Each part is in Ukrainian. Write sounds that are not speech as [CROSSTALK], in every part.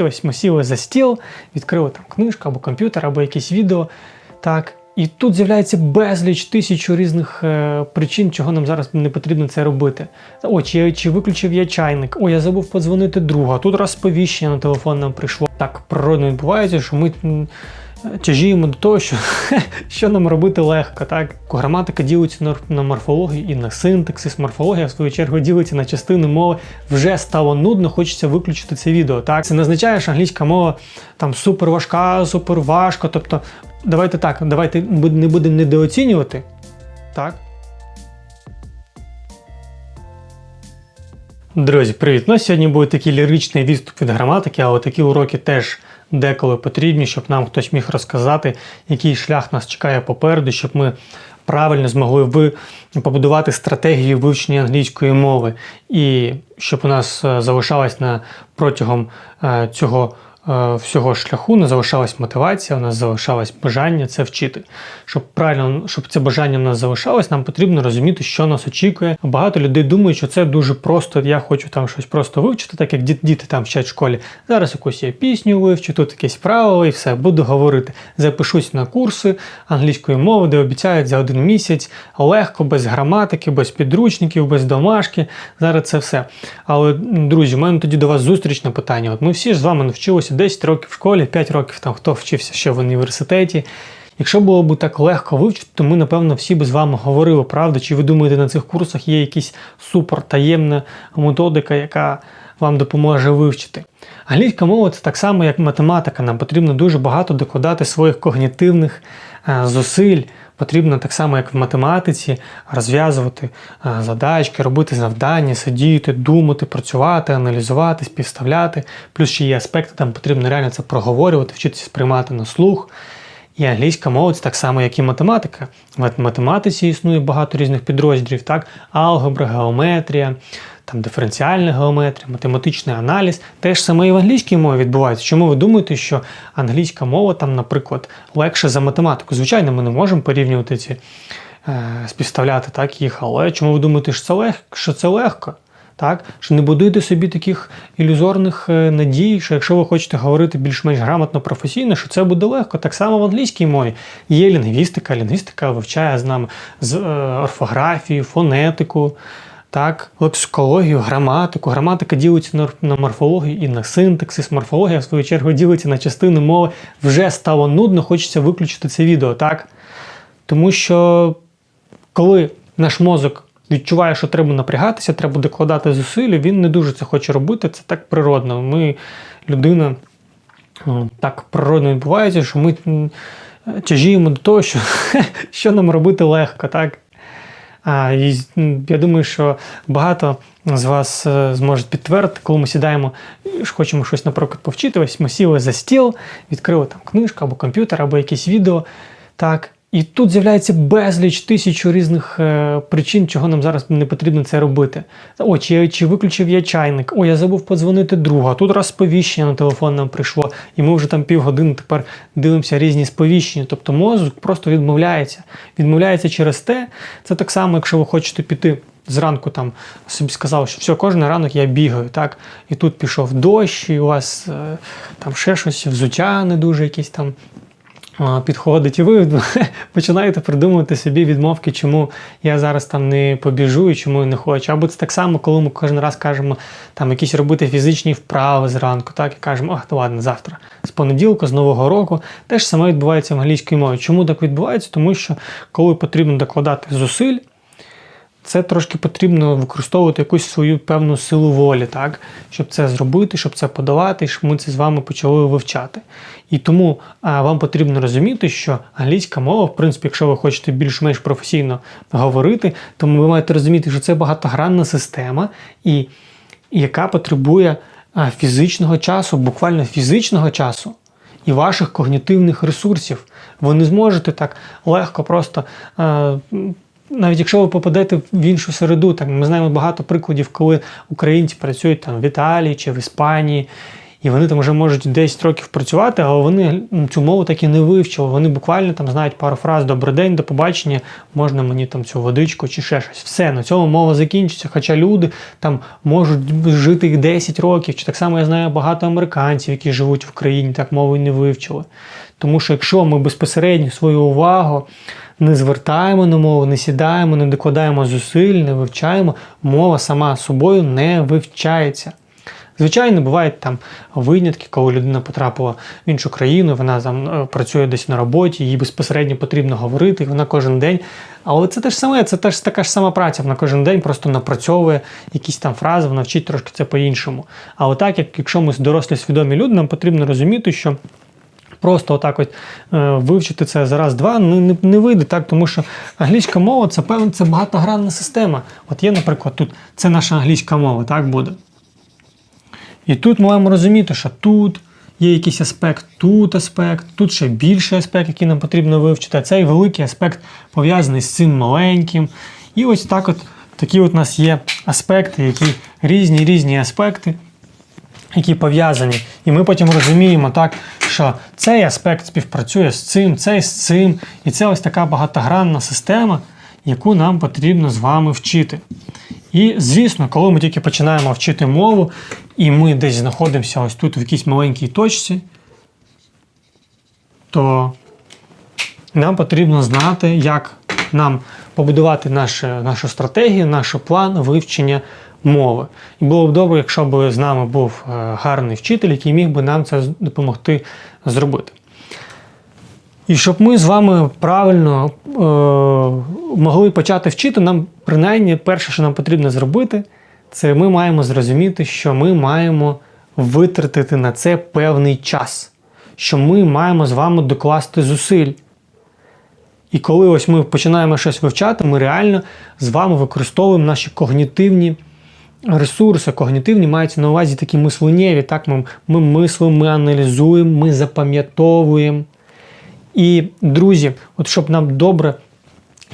Ось ми сіли за стіл, відкрили там книжку або комп'ютер, або якесь відео. Так. І тут з'являється безліч тисячу різних е, причин, чого нам зараз не потрібно це робити. О, чи, чи виключив я чайник, о, я забув подзвонити друга, тут розповіщення на телефон нам прийшло. Так природно відбувається, що ми тяжіємо до того, що, [LAUGHS] що нам робити легко. Так? Граматика ділиться на, морфологію і на синтаксис. Морфологія, в свою чергу, ділиться на частини мови. Вже стало нудно, хочеться виключити це відео. Так? Це не означає, що англійська мова там супер важка, супер важко. Тобто, давайте так, давайте не будемо недооцінювати. Так? Друзі, привіт! Ну, сьогодні буде такий ліричний відступ від граматики, але такі уроки теж деколи потрібні, щоб нам хтось міг розказати, який шлях нас чекає попереду, щоб ми правильно змогли ви побудувати стратегію вивчення англійської мови, і щоб у нас залишалось залишалась на протягом е, цього. Е, Всього шляху не залишалась мотивація, у нас залишалось бажання це вчити. Щоб правильно, щоб це бажання в нас залишалось, нам потрібно розуміти, що нас очікує. Багато людей думають, що це дуже просто. Я хочу там щось просто вивчити, так як діти там вчать в школі. Зараз якусь я пісню вивчу, тут якесь правило і все, буду говорити. Запишусь на курси англійської мови, де обіцяють за один місяць легко, без граматики, без підручників, без домашки. Зараз це все. Але, друзі, у мене тоді до вас зустрічне питання. От ми всі ж з вами навчилися 10 років в школі, 5 років там хто вчився ще в університеті. Якщо було б так легко вивчити, то ми, напевно, всі б з вами говорили, правда? Чи ви думаєте, на цих курсах є якась супер таємна методика, яка вам допоможе вивчити? Англійська мова це так само, як математика. Нам потрібно дуже багато докладати своїх когнітивних е, зусиль. Потрібно так само, як в математиці, розв'язувати е, задачки, робити завдання, сидіти, думати, працювати, аналізувати, співставляти. Плюс ще є аспекти, там потрібно реально це проговорювати, вчитися сприймати на слух. І англійська мова це так само, як і математика. В математиці існує багато різних підрозділів, так? Алгебра, геометрія, там диференціальна геометрія, математичний аналіз. Те ж саме і в англійській мові відбувається. Чому ви думаєте, що англійська мова там, наприклад, легше за математику? Звичайно, ми не можемо порівнювати ці е, співставляти так їх, але чому ви думаєте, що це, лег, що це легко? Так, що не будуйте собі таких ілюзорних е, надій, що якщо ви хочете говорити більш-менш грамотно професійно, що це буде легко. Так само в англійській мові є лінгвістика, лінгвістика вивчає з нами з е, орфографію, фонетику, так, лексикологію, граматику. Граматика ділиться на, морфологію і на синтаксис. Морфологія, в свою чергу, ділиться на частини мови. Вже стало нудно, хочеться виключити це відео, так? Тому що коли наш мозок відчуває, що треба напрягатися, треба докладати зусилля, він не дуже це хоче робити. Це так природно. Ми, людина, так природно відбувається, що ми тяжіємо до того, що, [LAUGHS] що нам робити легко, так? І, я думаю, що багато з вас е, зможуть підтвердити, коли ми сідаємо і хочемо щось, наприклад, повчити. Ось ми сіли за стіл, відкрили там книжку або комп'ютер, або якесь відео. Так, і тут з'являється безліч тисячу різних е, причин, чого нам зараз не потрібно це робити. О, чи, чи виключив я чайник, о, я забув подзвонити другу, а тут розповіщення на телефон нам прийшло, і ми вже там півгодини тепер дивимося різні сповіщення. Тобто мозок просто відмовляється. Відмовляється через те, це так само, якщо ви хочете піти. Зранку там собі сказав, що все, кожен ранок я бігаю, так? І тут пішов дощ, і у вас е, там ще щось, взуття не дуже якісь там підходить, і ви [LAUGHS] починаєте придумувати собі відмовки, чому я зараз там не побіжу і чому я не хочу. Або це так само, коли ми кожен раз кажемо там якісь робити фізичні вправи зранку, так і кажемо, ах, то ладно, завтра. З понеділка, з нового року. Те ж саме відбувається в англійській мові. Чому так відбувається? Тому що коли потрібно докладати зусиль, це трошки потрібно використовувати якусь свою певну силу волі, так? щоб це зробити, щоб це подолати, і щоб ми це з вами почали вивчати. І тому а, вам потрібно розуміти, що англійська мова, в принципі, якщо ви хочете більш-менш професійно говорити, то ви маєте розуміти, що це багатогранна система, і яка потребує а, фізичного часу, буквально фізичного часу. І ваших когнітивних ресурсів. Ви не зможете так легко просто навіть якщо ви попадете в іншу середу, так ми знаємо багато прикладів, коли українці працюють там в Італії чи в Іспанії, і вони там вже можуть 10 років працювати, але вони цю мову так і не вивчили. Вони буквально там знають пару фраз Добрий день, до побачення, можна мені там цю водичку чи ще щось. Все, на цьому мова закінчиться. Хоча люди там можуть жити і 10 років. Чи так само я знаю багато американців, які живуть в країні, так мову не вивчили. Тому що якщо ми безпосередньо свою увагу не звертаємо на мову, не сідаємо, не докладаємо зусиль, не вивчаємо, мова сама собою не вивчається. Звичайно, бувають там винятки, коли людина потрапила в іншу країну, вона там е, працює десь на роботі, їй безпосередньо потрібно говорити, і вона кожен день. Але це те ж саме, це теж така ж сама праця. Вона кожен день просто напрацьовує якісь там фрази, вона вчить трошки це по-іншому. А отак, як якщо ми дорослі свідомі люди, нам потрібно розуміти, що. Просто отак от е, вивчити це за раз-два не, не, не вийде, так, тому що англійська мова це певно це багатогранна система. От є, наприклад, тут це наша англійська мова, так буде. І тут ми маємо розуміти, що тут є якийсь аспект, тут аспект, тут ще більший аспект, який нам потрібно вивчити. А цей великий аспект пов'язаний з цим маленьким. І ось так от такі от у нас є аспекти, які різні різні аспекти, які пов'язані. І ми потім розуміємо, так, що цей аспект співпрацює з цим, цей з цим. І це ось така багатогранна система, яку нам потрібно з вами вчити. І, звісно, коли ми тільки починаємо вчити мову, і ми десь знаходимося ось тут в якійсь маленькій точці, то нам потрібно знати, як нам побудувати нашу, нашу стратегію, наш план вивчення мови. І було б добре, якщо б з нами був е, гарний вчитель, який міг би нам це допомогти зробити. І щоб ми з вами правильно е, могли почати вчити, нам принаймні перше, що нам потрібно зробити, це ми маємо зрозуміти, що ми маємо витратити на це певний час, що ми маємо з вами докласти зусиль. І коли ось ми починаємо щось вивчати, ми реально з вами використовуємо наші когнітивні ресурси. Когнітивні маються на увазі такі мисленнєві. Так, ми, ми мислимо, ми аналізуємо, ми запам'ятовуємо. І, друзі, от щоб нам добре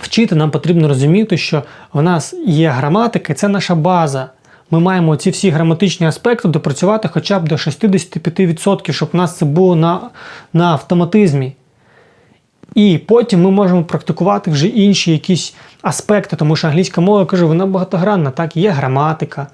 вчити, нам потрібно розуміти, що в нас є граматика, і це наша база. Ми маємо ці всі граматичні аспекти допрацювати хоча б до 65%, щоб у нас це було на, на автоматизмі. І потім ми можемо практикувати вже інші якісь аспекти, тому що англійська мова, я кажу, вона багатогранна. Так, є граматика,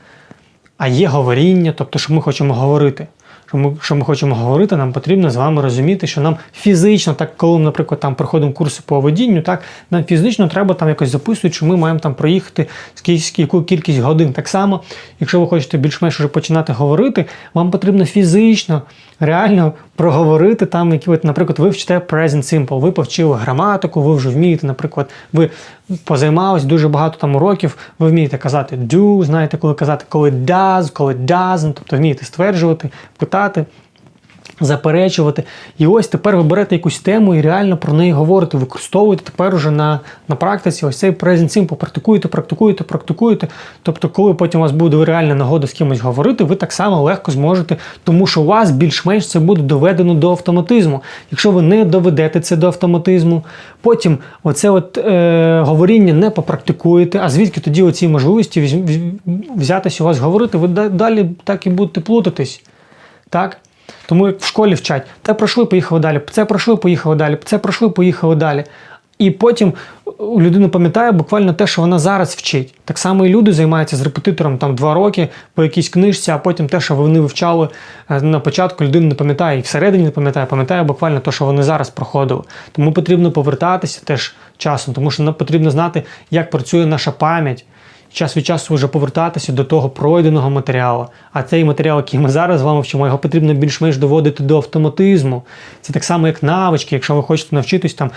а є говоріння, тобто, що ми хочемо говорити. Що ми, що ми хочемо говорити, нам потрібно з вами розуміти, що нам фізично, так коли наприклад, там проходимо курси по водінню, так нам фізично треба там якось записувати, що ми маємо там проїхати скільки, яку кількість годин. Так само, якщо ви хочете більш-менш вже починати говорити, вам потрібно фізично, реально проговорити там, які от, наприклад, ви вчите present simple, ви повчили граматику, ви вже вмієте, наприклад, ви позаймались дуже багато там уроків, ви вмієте казати do, знаєте, коли казати, коли does, коли doesn't, тобто вмієте стверджувати, питати. Заперечувати. І ось тепер ви берете якусь тему і реально про неї говорите, використовуєте тепер уже на на практиці ось цей present simple, практикуєте, практикуєте, практикуєте. Тобто, коли потім у вас буде реальна нагода з кимось говорити, ви так само легко зможете, тому що у вас більш-менш це буде доведено до автоматизму. Якщо ви не доведете це до автоматизму, потім оце от е, говоріння не попрактикуєте, а звідки тоді оці можливості взятися у вас говорити, ви далі так і будете плутатись. Так? Тому як в школі вчать, те пройшли, поїхали далі, це пройшли, поїхали далі, це пройшли, поїхали далі. І потім у людини пам'ятає буквально те, що вона зараз вчить. Так само і люди займаються з репетитором там два роки по якійсь книжці, а потім те, що вони вивчали е, на початку, людина не пам'ятає і всередині не пам'ятає, пам'ятає буквально те, що вони зараз проходили. Тому потрібно повертатися теж часом, тому що нам потрібно знати, як працює наша пам'ять. Час від часу вже повертатися до того пройденого матеріалу. А цей матеріал, який ми зараз з вами вчимо, його потрібно більш-менш доводити до автоматизму. Це так само, як навички. Якщо ви хочете навчитись там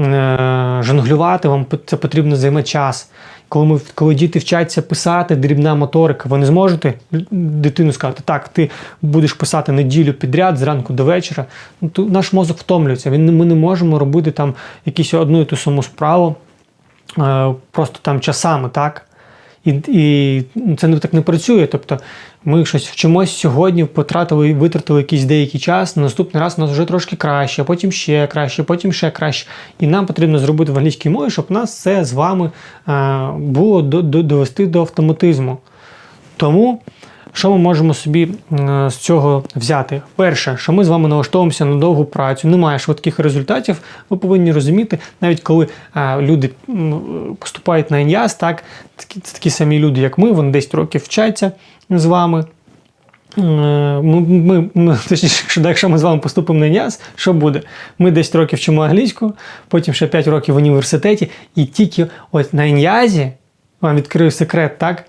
е- жонглювати, вам це потрібно займе час. Коли ми коли діти вчаться писати, дрібна моторика, ви не зможете дитину сказати, так, ти будеш писати неділю підряд зранку до вечора. Ну, наш мозок втомлюється. Він, ми не можемо робити там якусь одну і ту саму справу е- просто там часами, так? І, і це так не працює. Тобто ми щось вчимось сьогодні, потратили, витратили якийсь деякий час, на наступний раз у нас вже трошки краще, потім ще краще, потім ще краще. І нам потрібно зробити в англійській мові, щоб нас це з вами е, було до, до, довести до автоматизму. Тому, Що ми можемо собі е, з цього взяти? Перше, що ми з вами налаштовуємося на довгу працю, немає швидких результатів. Ви повинні розуміти, навіть коли е, люди поступають на ІНЯС, так такі, такі самі люди, як ми, вони 10 років вчаться з вами. Е, Ми, ми, [LAUGHS] точніше, якщо- ми з вами поступимо на ІНЯС, що буде? Ми 10 років вчимо англійську, потім ще 5 років в університеті, і тільки от на ІНЯЗі, вам відкрию секрет, так?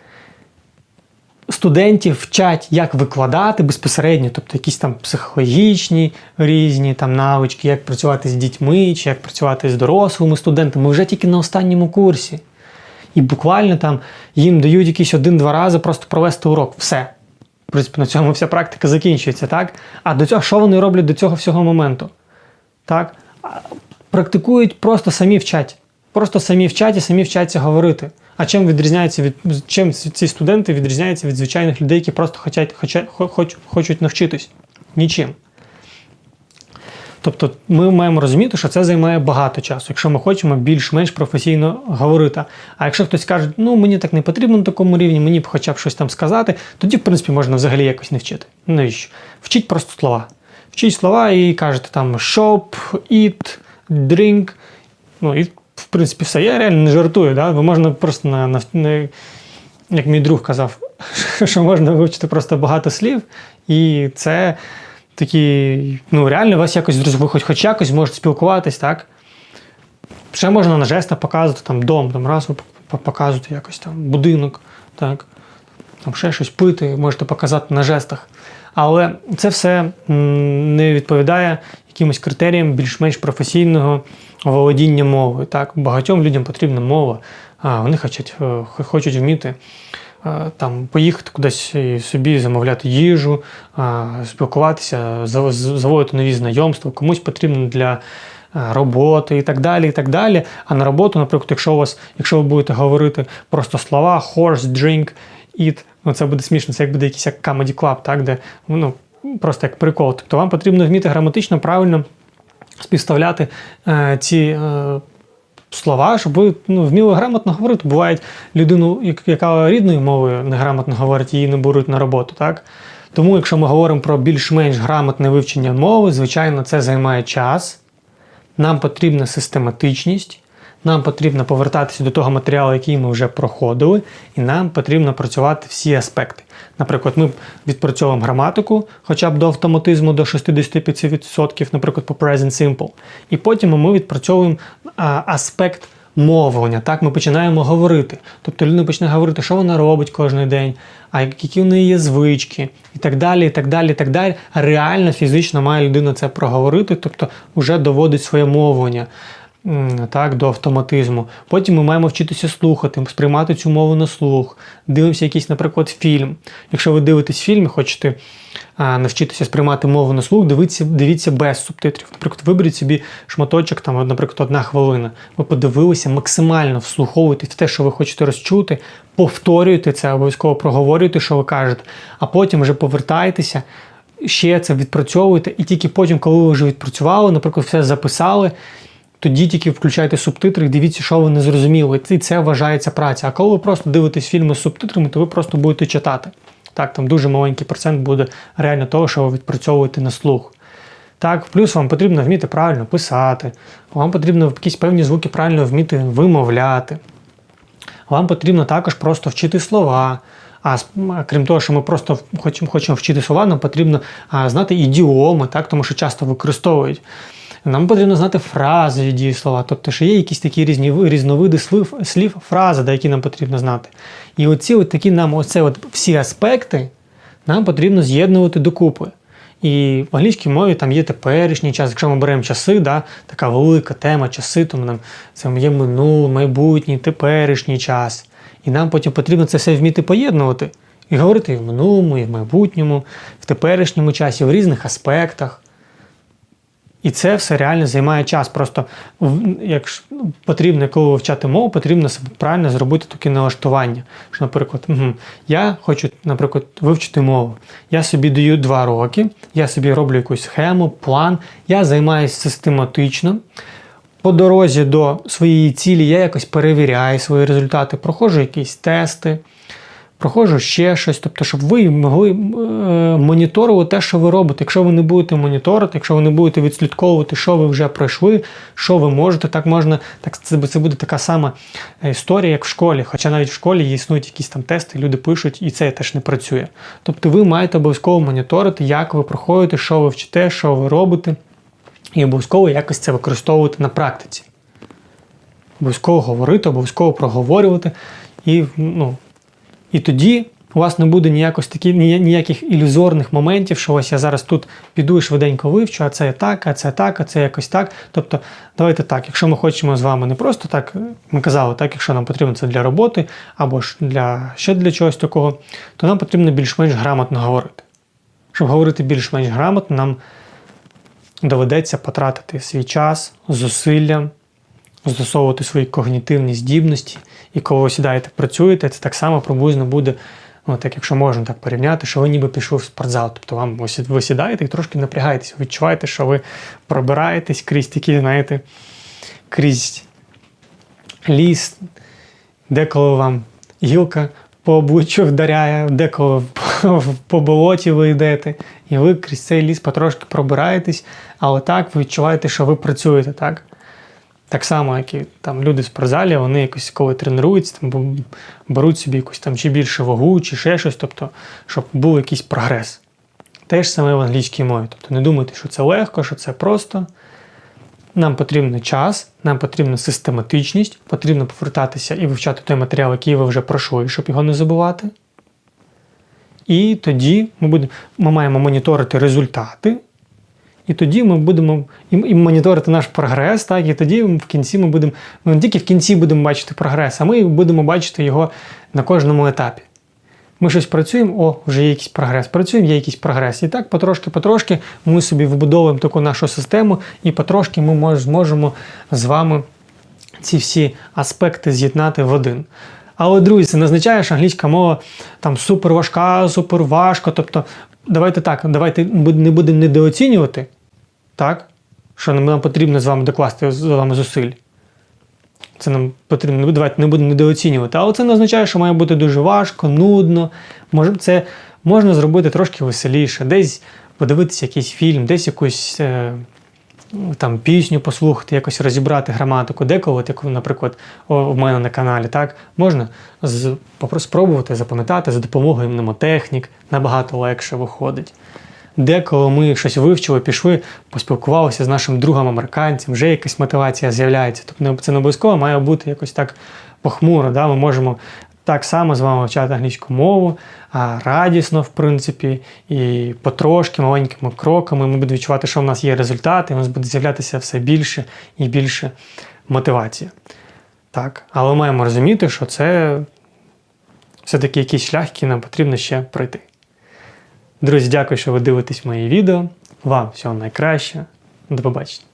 Студентів вчать, як викладати безпосередньо, тобто якісь там психологічні різні там навички, як працювати з дітьми, чи як працювати з дорослими студентами, вже тільки на останньому курсі. І буквально там їм дають якісь один-два рази просто провести урок. Все. В принципі, на цьому вся практика закінчується, так? А до цього, що вони роблять до цього всього моменту? Так? Практикують просто самі вчать. Просто самі вчать і самі вчаться говорити. А чим відрізняється від чим ці студенти відрізняються від звичайних людей, які просто хочуть, хочуть, хочуть навчитись? Нічим. Тобто ми маємо розуміти, що це займає багато часу, якщо ми хочемо більш-менш професійно говорити. А якщо хтось каже, ну мені так не потрібно на такому рівні, мені б хоча б щось там сказати, тоді, в принципі, можна взагалі якось не вчити. Навіщо? Вчіть просто слова. Вчіть слова і кажете там shop, eat, drink. Ну і в принципі все. Я реально не жартую, да? бо можна просто на, на, на як мій друг казав, [LAUGHS] що можна вивчити просто багато слів, і це такі, ну реально вас якось ви хоч, хоч якось можете спілкуватись, так? Ще можна на жестах показувати там дом, там раз ви показуєте якось там будинок, так? Там ще щось пити, можете показати на жестах. Але це все не відповідає якимось критеріям більш-менш професійного володіння мовою. Так? Багатьом людям потрібна мова, а вони хочуть, е, хочуть вміти е, там, поїхати кудись і собі замовляти їжу, спілкуватися, зав- заводити нові знайомства, комусь потрібно для е, роботи і так далі. і так далі. А на роботу, наприклад, якщо у вас, якщо ви будете говорити просто слова horse, drink, eat, ну це буде смішно, це як буде якийсь як comedy club, так, де ну, просто як прикол. Тобто вам потрібно вміти граматично правильно співставляти е, ці е, слова, щоб ви ну, вміли грамотно говорити. Буває людину, яка рідною мовою неграмотно говорить, її не беруть на роботу. Так? Тому, якщо ми говоримо про більш-менш грамотне вивчення мови, звичайно, це займає час. Нам потрібна систематичність, нам потрібно повертатися до того матеріалу, який ми вже проходили, і нам потрібно працювати всі аспекти. Наприклад, ми відпрацьовуємо граматику, хоча б до автоматизму до 65%, наприклад, по Present Simple. І потім ми відпрацьовуємо аспект мовлення. Так, ми починаємо говорити. Тобто людина почне говорити, що вона робить кожен день, а які в неї є звички, і так далі, і так далі, і так далі. Реально фізично має людина це проговорити, тобто вже доводить своє мовлення. Так, до автоматизму. Потім ми маємо вчитися слухати, сприймати цю мову на слух. Дивимося якийсь, наприклад, фільм. Якщо ви дивитесь фільм і хочете а, навчитися сприймати мову на слух, дивіться, дивіться без субтитрів. Наприклад, виберіть собі шматочок, там, наприклад, одна хвилина. Ви подивилися, максимально вслуховуйте те, що ви хочете розчути, повторюйте це, обов'язково проговорюйте, що ви кажете, а потім вже повертайтеся. Ще це відпрацьовуйте, і тільки потім, коли ви вже відпрацювали, наприклад, все записали, тоді тільки включайте субтитри дивіться, що ви не зрозуміли. І це вважається праця. А коли ви просто дивитесь фільми з субтитрами, то ви просто будете читати. Так, там дуже маленький процент буде реально того, що ви відпрацьовуєте на слух. Так, плюс вам потрібно вміти правильно писати, вам потрібно якісь певні звуки правильно вміти вимовляти. Вам потрібно також просто вчити слова. А крім того, що ми просто хочемо, хочемо вчити слова, нам потрібно а, знати ідіоми, так, тому що часто використовують. Нам потрібно знати фрази дієслова, тобто, що є якісь такі різні різновиди слів, слів фрази, да, які нам потрібно знати. І оці от такі нам оце от всі аспекти нам потрібно з'єднувати докупи. І в англійській мові там є теперішній час. Якщо ми беремо часи, да, така велика тема часи, то нам це є минулий, майбутній, теперішній час. І нам потім потрібно це все вміти поєднувати. І говорити і в минулому, і в майбутньому, в теперішньому часі, в різних аспектах. І це все реально займає час. Просто якщо ну, потрібно, коли вивчати мову, потрібно правильно зробити таке налаштування. Що, наприклад, я хочу, наприклад, вивчити мову. Я собі даю два роки, я собі роблю якусь схему, план, я займаюся систематично. По дорозі до своєї цілі я якось перевіряю свої результати, проходжу якісь тести. Проходжу ще щось. Тобто, щоб ви могли е, моніторувати те, що ви робите. Якщо ви не будете моніторити, якщо ви не будете відслідковувати, що ви вже пройшли, що ви можете, так можна, так це, це буде така сама історія, як в школі. Хоча навіть в школі існують якісь там тести, люди пишуть, і це теж не працює. Тобто ви маєте обов'язково моніторити, як ви проходите, що ви вчите, що ви робите, і обов'язково якось це використовувати на практиці. Обов'язково говорити, обов'язково проговорювати. І, ну, і тоді у вас не буде ніякось такі, ніяких ілюзорних моментів, що ось я зараз тут піду і швиденько вивчу, а це так, а це так, а це якось так. Тобто, давайте так, якщо ми хочемо з вами не просто так, ми казали, так, якщо нам потрібно це для роботи або ж для ще для чогось такого, то нам потрібно більш-менш грамотно говорити. Щоб говорити більш-менш грамотно, нам доведеться потратити свій час, зусилля, застосовувати свої когнітивні здібності. І коли ви сідаєте, працюєте, це так само приблизно буде, ну, так якщо можна так порівняти, що ви ніби пішли в спортзал. Тобто вам ви сідаєте і трошки напрягаєтесь, відчуваєте, що ви пробираєтесь крізь такі, знаєте, крізь ліс, деколи вам гілка по обличчю вдаряє, деколи [LAUGHS] по болоті ви йдете, і ви крізь цей ліс потрошки пробираєтесь, але так ви відчуваєте, що ви працюєте, так? Так само, як і там люди в спортзалі, вони якось коли тренуються, там беруть собі якусь там чи більше вагу, чи ще щось, тобто, щоб був якийсь прогрес. Те ж саме в англійській мові. Тобто не думайте, що це легко, що це просто. Нам потрібен час, нам потрібна систематичність, потрібно повертатися і вивчати той матеріал, який ви вже пройшли, щоб його не забувати. І тоді ми, будемо, ми маємо моніторити результати, і тоді ми будемо і, і моніторити наш прогрес, так, і тоді в кінці ми будемо, ми не тільки в кінці будемо бачити прогрес, а ми будемо бачити його на кожному етапі. Ми щось працюємо, о, вже є якийсь прогрес. Працюємо, є якийсь прогрес. І так потрошки-потрошки ми собі вибудовуємо таку нашу систему, і потрошки ми мож- зможемо з вами ці всі аспекти з'єднати в один. Але, друзі, це не означає, що англійська мова там супер важка, супер важко. Тобто, давайте так, давайте не будемо недооцінювати, так? що нам потрібно з вами докласти з вами зусиль. Це нам потрібно, ну, давайте не будемо недооцінювати. Але це не означає, що має бути дуже важко, нудно. Може, це можна зробити трошки веселіше, десь подивитися якийсь фільм, десь якусь е, там, пісню послухати, якось розібрати граматику, деколи, як, наприклад, в мене на каналі, так, можна з, спробувати запам'ятати за допомогою мнемотехнік, набагато легше виходить. Деколи ми щось вивчили, пішли, поспілкувалися з нашим другом американцем, вже якась мотивація з'являється. Тобто це не обов'язково має бути якось так похмуро. Да? Ми можемо так само з вами вивчати англійську мову, а радісно, в принципі, і потрошки, маленькими кроками. Ми будемо відчувати, що в нас є результати, і у нас буде з'являтися все більше і більше мотивація. Так, але маємо розуміти, що це все-таки якийсь шлях, який нам потрібно ще пройти. Друзі, дякую, що ви дивитесь мої відео. Вам всього найкраще. До побачення.